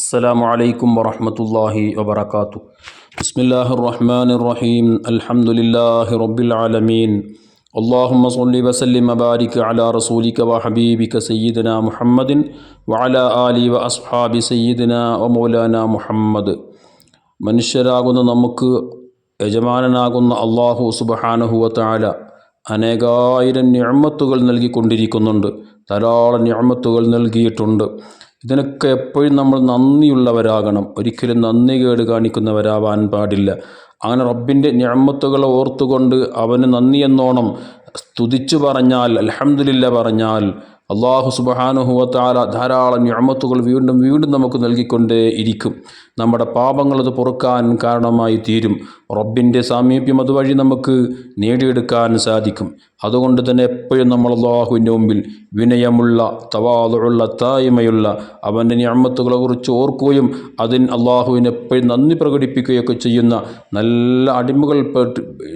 السلام عليكم ورحمة الله وبركاته بسم الله الرحمن الرحيم الحمد لله رب العالمين اللهم صل وسلم وبارك على رسولك وحبيبك سيدنا محمد وعلى آله وأصحاب سيدنا ومولانا محمد മനുഷ്യരാകുന്ന നമുക്ക് യജമാനനാകുന്ന അള്ളാഹു സുബഹാനഹുവത്താല അനേകായിരം ഞമ്മത്തുകൾ നൽകിക്കൊണ്ടിരിക്കുന്നുണ്ട് ധാരാളം ഞമ്മത്തുകൾ നൽകിയിട്ടുണ്ട് ഇതിനൊക്കെ എപ്പോഴും നമ്മൾ നന്ദിയുള്ളവരാകണം. ഒരിക്കലും നന്ദി കേട് കാണിക്കുന്നവരാവാൻ പാടില്ല. അങ്ങനെ റബ്ബിന്റെ ഞമ്മത്തുകളെ ഓർത്തുകൊണ്ട് അവന് നന്ദിയെന്നോണം സ്തുതിച്ചു പറഞ്ഞാൽ അലഹമില്ല പറഞ്ഞാൽ അള്ളാഹു സുബഹാനുഹുവത്താല ധാരാളം ഞമത്തുകൾ വീണ്ടും വീണ്ടും നമുക്ക് നൽകിക്കൊണ്ടേ ഇരിക്കും. നമ്മുടെ പാപങ്ങൾ അത് പൊറുക്കാൻ കാരണമായി തീരും. റബ്ബിന്റെ സാമീപ്യം അതുവഴി നമുക്ക് നേടിയെടുക്കാൻ സാധിക്കും. അതുകൊണ്ട് തന്നെ എപ്പോഴും നമ്മൾ അള്ളാഹുവിന്റെ മുമ്പിൽ വിനയമുള്ള തവാതുള്ള തായ്മയുള്ള അവന്റെ ഞമ്മത്തുകളെ കുറിച്ച് ഓർക്കുകയും അതിന് അള്ളാഹുവിന് എപ്പോഴും നന്ദി പ്രകടിപ്പിക്കുകയൊക്കെ ചെയ്യുന്ന നല്ല അടിമകൾ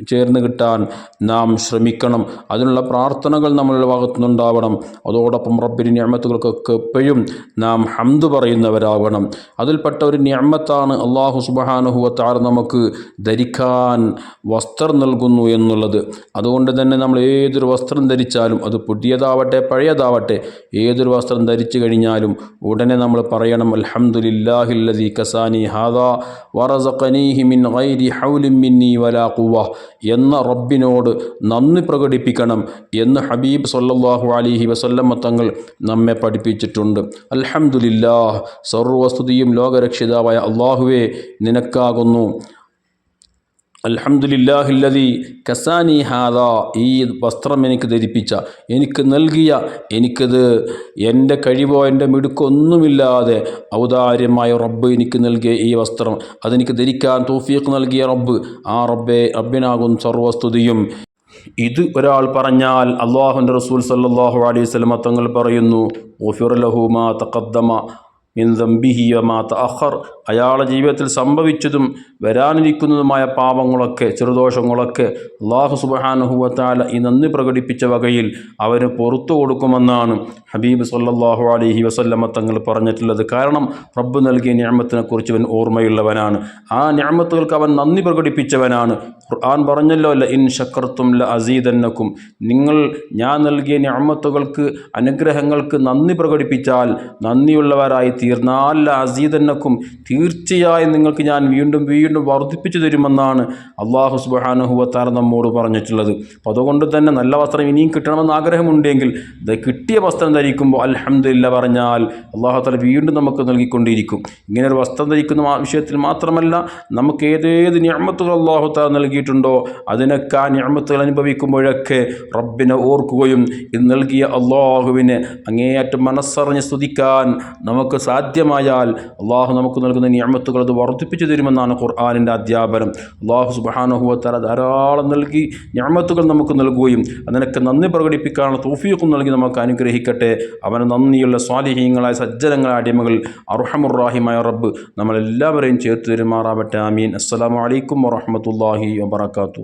ചേർന്ന് കിട്ടാൻ നാം ശ്രമിക്കണം. അതിനുള്ള പ്രാർത്ഥനകൾ നമ്മളുടെ ഭാഗത്തുനിന്നുണ്ടാവണം. അതോടൊപ്പം റബ്ബിന് ഞമ്മത്തുകൾക്കൊക്കെ എപ്പോഴും നാം ഹംദ് പറയുന്നവരാകണം അതിൽപ്പെട്ട ഒരു ഞമ്മത്താണ് അള്ളാഹു സുബഹാനുഹുവത്താർ നമുക്ക് ധരിക്കാൻ വസ്ത്രം നൽകുന്നു എന്നുള്ളത്. അതുകൊണ്ട് തന്നെ നമ്മൾ ഏതൊരു വസ്ത്രം ധരിച്ചാലും അത് പുതിയതാവട്ടെ പഴയതാവട്ടെ ഏതൊരു വസ്ത്രം ധരിച്ചു കഴിഞ്ഞാലും ഉടനെ നമ്മൾ പറയണം അൽഹംദുലില്ലാഹില്ലദി കസാനി ഹാദാ വറസഖനീഹി മിൻ ഗൈരി ഹൗലിൻ വലാ കുവ എന്ന റബ്ബിനോട് നന്ദി പ്രകടിപ്പിക്കണം എന്ന് ഹബീബ് സല്ലാഹു അലൈഹി വസല്ലമ തങ്ങൾ നമ്മെ പഠിപ്പിച്ചിട്ടുണ്ട്. അൽഹംദുലില്ലാഹ് സർവസ്തുതിയും ലോകരക്ഷിതാവായ അള്ളാഹുവെ നിനക്കാകുന്നു. അലഹമുല്ലാഹില്ലതി കസാനി ഹാദ ഈ വസ്ത്രം എനിക്ക് ധരിപ്പിച്ച എനിക്ക് നൽകിയ എനിക്കത് എന്റെ കഴിവോ എന്റെ മിടുക്കൊന്നുമില്ലാതെ ഔദാര്യമായ റബ്ബ് എനിക്ക് നൽകിയ ഈ വസ്ത്രം. അതെനിക്ക് ധരിക്കാൻ തൗഫീഖ് നൽകിയ റബ്ബ്. ആ റബ്ബെ റബ്ബിനാകും സർവസ്തുതിയും. ഇത് ഒരാൾ പറഞ്ഞാൽ അള്ളാഹുന്റെ റസൂൽ സല്ലാഹു അലൈഹി സ്വലമ തങ്ങൾ പറയുന്നു ഓഫിർ ലഹുമാ തഖദ്ദമ തഹർ അയാളുടെ ജീവിതത്തിൽ സംഭവിച്ചതും വരാനിരിക്കുന്നതുമായ പാപങ്ങളൊക്കെ ചെറുദോഷങ്ങളൊക്കെ അള്ളാഹു സുബാനുഹുവത്താല ഈ നന്ദി പ്രകടിപ്പിച്ച വകയിൽ അവന് പുറത്തു കൊടുക്കുമെന്നാണ് ഹബീബ് സല്ലാഹു അലഹി വസല്ലമ്മ തങ്ങൾ പറഞ്ഞിട്ടുള്ളത്. കാരണം റബ്ബ് നൽകിയ ഞാമത്തിനെക്കുറിച്ച് അവൻ ഓർമ്മയുള്ളവനാണ്. ആ ഞാമത്തുകൾക്ക് അവൻ നന്ദി പ്രകടിപ്പിച്ചവനാണ്. ഖുർആൻ പറഞ്ഞല്ലോ അല്ല ഇൻ ഷക്കർത്തും ല അസീദന്നക്കും നിങ്ങൾ ഞാൻ നൽകിയ ഞാമത്തുകൾക്ക് അനുഗ്രഹങ്ങൾക്ക് നന്ദി പ്രകടിപ്പിച്ചാൽ നന്ദിയുള്ളവരായി തീർന്നാൽ അസീതന്നക്കും തീർച്ചയായും നിങ്ങൾക്ക് ഞാൻ വീണ്ടും വീണ്ടും വർദ്ധിപ്പിച്ചു തരുമെന്നാണ് അള്ളാഹു സുബാനുഹുവത്താർ നമ്മോട് പറഞ്ഞിട്ടുള്ളത്. അപ്പോൾ അതുകൊണ്ട് തന്നെ നല്ല വസ്ത്രം ഇനിയും കിട്ടണമെന്ന് ആഗ്രഹമുണ്ടെങ്കിൽ ഇത് കിട്ടിയ വസ്ത്രം ധരിക്കുമ്പോൾ അലഹമില്ല പറഞ്ഞാൽ അള്ളാഹു താല വീണ്ടും നമുക്ക് നൽകിക്കൊണ്ടിരിക്കും. ഇങ്ങനെ ഒരു വസ്ത്രം ധരിക്കുന്ന വിഷയത്തിൽ മാത്രമല്ല നമുക്ക് ഏതേത് ഞാമത്തുകൾ അള്ളാഹു താല നൽകിയിട്ടുണ്ടോ അതിനൊക്കെ ആ ഞാമത്തുകൾ അനുഭവിക്കുമ്പോഴൊക്കെ റബ്ബിനെ ഓർക്കുകയും ഇത് നൽകിയ അള്ളാഹുവിനെ അങ്ങേയറ്റം മനസ്സറിഞ്ഞ് സ്തുതിക്കാൻ നമുക്ക് സാധ്യമായാൽ അള്ളാഹു നമുക്ക് നൽകുന്ന നിയമത്തുകൾ അത് വർദ്ധിപ്പിച്ചു തരുമെന്നാണ് ഖുർആാനിന്റെ അധ്യാപനം. അള്ളാഹു സുബാനുഹുവത്താല ധാരാളം നൽകി ഞാമത്തുകൾ നമുക്ക് നൽകുകയും അതിനൊക്കെ നന്ദി പ്രകടിപ്പിക്കാനുള്ള തോഫിയൊക്കെ നൽകി നമുക്ക് അനുഗ്രഹിക്കട്ടെ. അവന് നന്ദിയുള്ള സ്വാലിഹീങ്ങളായ സജ്ജനങ്ങളായ അടിമകൾ അർഹമുറാഹിമായ റബ്ബ് നമ്മളെല്ലാവരെയും ചേർത്ത് തരുമാറാവട്ടെ. ആമീൻ. അലൈക്കും വറഹമത്തല്ലാഹി വബർക്കാത്തു